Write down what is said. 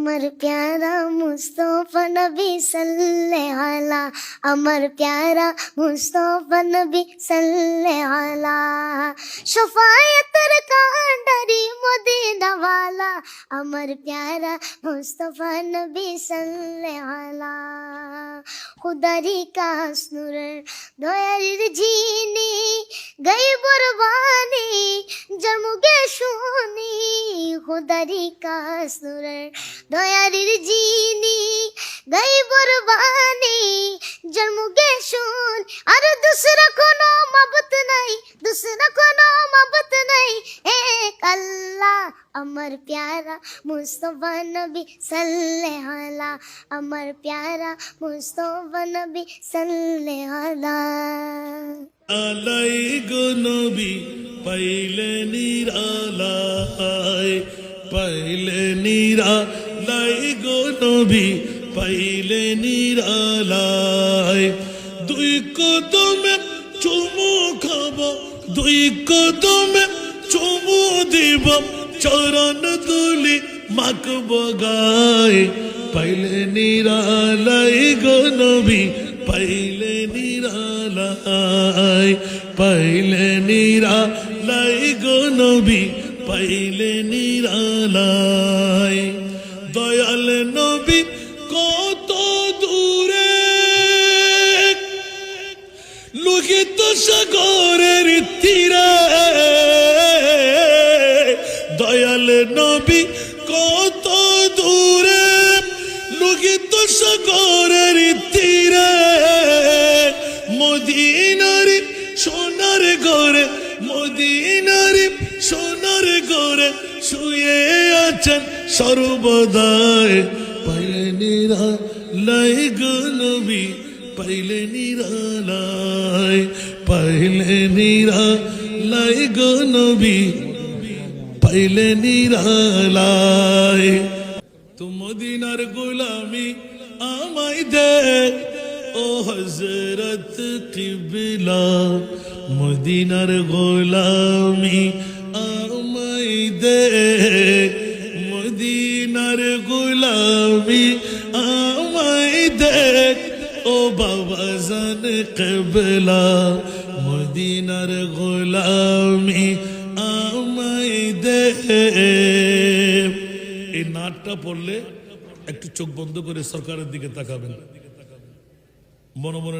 আমার প্যারা মুস্তফা নবী সাল্লে আলা আমার প্যারা মুস্তফা নবী সাল্লে আলা শফায়তের কান্ডারি মদিনা ওয়ালা আমার প্যারা মুস্তফা নবী সাল্লে আলা খুদারি কাস নূরের দয়ার জিনি গই বরবানি জন্মগে শুনি খুদারি কাস নূরের দয়ারির জিনি গই বরবানি জন্মগে শুন আর দুসরা কোনো মবত নাই, দুসরা কোনো মবত নাই। এক আল্লাহ আমার প্যারা মুস্তফা নবী সাল্লে আলা আমার প্যারা মুস্তফা নবী সাল্লে আলা আলাই গো নবী পাইলে নিরালায় পাইলে নিরালাই গো নবী, পাইলে নিরালায় দুই কদমে চুমু খাব, দুই কদমে চুমু দিব, চরণ তুলি মাকব গায় পাইলে নিরালাই গো নবী, পাইলে নিরালাই পাইলে নিরালাই গো নবী পাইলে নিরালাই দয়াল নবী কত দূরে। লোহিত সাগরের তীরে। দয়াল নবী কত দূরে। লোহিত সাগরের তীরে। মদিনার সোনার ঘরে, মদিনার সোনার ঘরে শুয়ে আছেন সর্বদায় পাইলে নিরা লাই নবী পাইলে নিরালায় পাইলে নিরা লাই নবী পাইলে নিরালায় তো গোলামি আমায় দে, ও হজরত কিবলা। মদিনার গোলামি আমায় দে মদিনার গোলামি দে মদিনার গোলামি আমায় দে এই নাটটা পড়লে একটু চোখ বন্ধ করে সরকারের দিকে তাকাবেন। মনে মনে